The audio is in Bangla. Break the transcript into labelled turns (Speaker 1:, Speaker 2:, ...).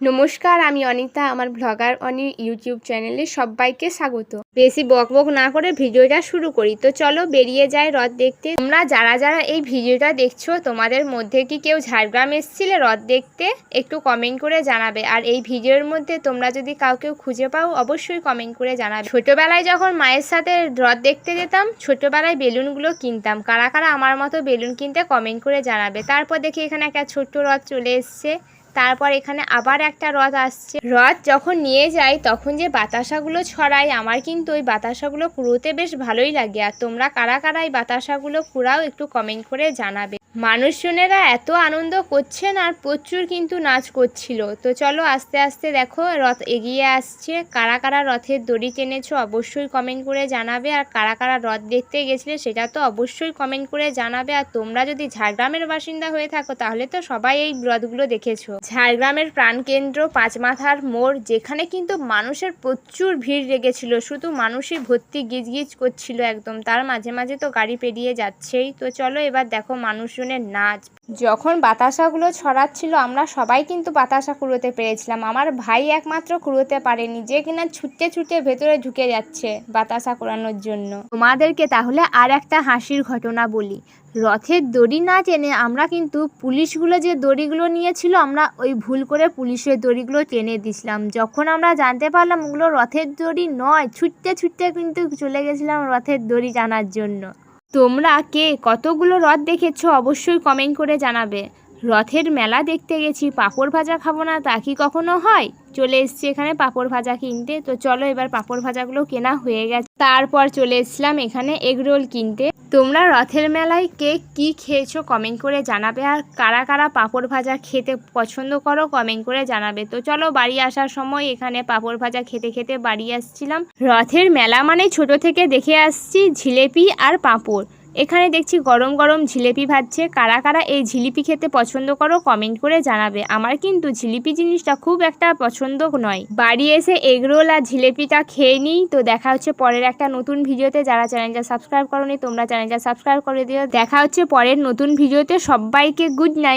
Speaker 1: নমস্কার, আমি অনিতা, আমার ব্লগার অনি ইউটিউব চ্যানেলে সবাইকে স্বাগত। বেশি বক বক না করে ভিডিওটা শুরু করি। তো চলো বেরিয়ে যায় রথ দেখতে। তোমরা যারা যারা এই ভিডিওটা দেখছ, তোমাদের মধ্যে কি কেউ ঝাড়গ্রাম এসছিলে রথ দেখতে? একটু কমেন্ট করে জানাবে। আর এই ভিডিওর মধ্যে তোমরা যদি কাউকে খুঁজে পাও, অবশ্যই কমেন্ট করে জানাবে। ছোটবেলায় যখন মায়ের সাথে রথ দেখতে যেতাম, ছোটবেলায় বেলুনগুলো কিনতাম। কারা কারা আমার মতো বেলুন কিনতে কমেন্ট করে জানাবে। তারপর দেখি এখানে একটা ছোট্ট রথ চলে এসছে। তারপর এখানে আবার একটা রথ আসছে। রথ যখন নিয়ে যাই, তখন যে বাতাসাগুলো ছড়াই, আমার কিন্তু ওই বাতাসাগুলো কুড়োতে বেশ ভালোই লাগে। আর তোমরা কারা কারা এই বাতাসাগুলো কুড়াও একটু কমেন্ট করে জানাবে। মানুষজনেরা এত আনন্দ করছেন আর প্রচুর কিন্তু নাচ করছিল। তো চলো আস্তে আস্তে দেখো রথ এগিয়ে আসছে। কারা কারা রথের দড়ি টেনেছো অবশ্যই কমেন্ট করে জানাবে। আর কারা কারা রথ দেখতে গেছিলে সেটা তো অবশ্যই কমেন্ট করে জানাবে। আর তোমরা যদি ঝাড়গ্রামের বাসিন্দা হয়ে থাকো, তাহলে তো সবাই এই রথগুলো দেখেছ। ঝাড়গ্রামের প্রাণকেন্দ্র পাঁচমাথার মোড়, যেখানে কিন্তু মানুষের প্রচুর ভিড় লেগেছিল শুধু মানুষই ভর্তি গিজগিজ করছিল একদম। তার মাঝে মাঝে তো গাড়ি পেরিয়ে যাচ্ছেই। তো চলো এবার দেখো মানুষজনের নাচ। যখন বাতাসাগুলো ছড়াচ্ছিল, আমরা সবাই কিন্তু বাতাসা কুড়োতে পেরেছিলাম। আমার ভাই একমাত্র কুড়োতে পারেনি, যে কিনা ছুটতে ছুটতে ভেতরে ঢুকে যাচ্ছে বাতাসা কুড়ানোর জন্য। তোমাদেরকে তাহলে আর একটা হাসির ঘটনা বলি। রথের দড়ি না টেনে আমরা কিন্তু পুলিশগুলো যে দড়িগুলো নিয়েছিল, আমরা ওই ভুল করে পুলিশের দড়িগুলো টেনে দিছিলাম। যখন আমরা জানতে পারলাম ওগুলো রথের দড়ি নয়, ছুটতে ছুটতে কিন্তু চলে গেছিলাম রথের দড়ি টানার জন্য। তোমরা কে? কতগুলো রথ দেখেছ? অবশ্যই কমেন্ট করে জানাবে। রথের মেলা দেখতে গেছি, পাঁপড় ভাজা খাব না তা কি কখনো হয়? চলে এসছি এখানে পাঁপড় ভাজা কিনতে। তো চলো এবার পাঁপড় ভাজাগুলো কেনা হয়ে গেছে। তারপর চলে এসছিলাম এখানে এগরোল কিনতে। তোমরা রথের মেলায় কে কি খেয়েছো কমেন্ট করে জানাবে। আর কারা কারা পাঁপড় ভাজা খেতে পছন্দ করো কমেন্ট করে জানাবে। তো চলো বাড়ি আসার সময় এখানে পাঁপড় ভাজা খেতে খেতে বাড়ি আসছিলাম। রথের মেলা মানে ছোট থেকে দেখে আসছি জিলেপি আর পাঁপড়। এখানে দেখছি গরম গরম ঝিলিপি ভাজছে। কারা কারা এই জিলিপি খেতে পছন্দ করো কমেন্ট করে জানাবে। আমার কিন্তু জিলিপি জিনিসটা খুব একটা পছন্দ নয়। বাড়ি এসে এগরোল আর ঝিলিপিটা খেয়ে নিই। তো দেখা হচ্ছে পরের একটা নতুন ভিডিওতে। যারা চ্যানেলটা সাবস্ক্রাইব করোনি, তোমরা চ্যানেলটা সাবস্ক্রাইব করে দিও। দেখা হচ্ছে পরের নতুন ভিডিওতে। সবাইকে গুড নাইট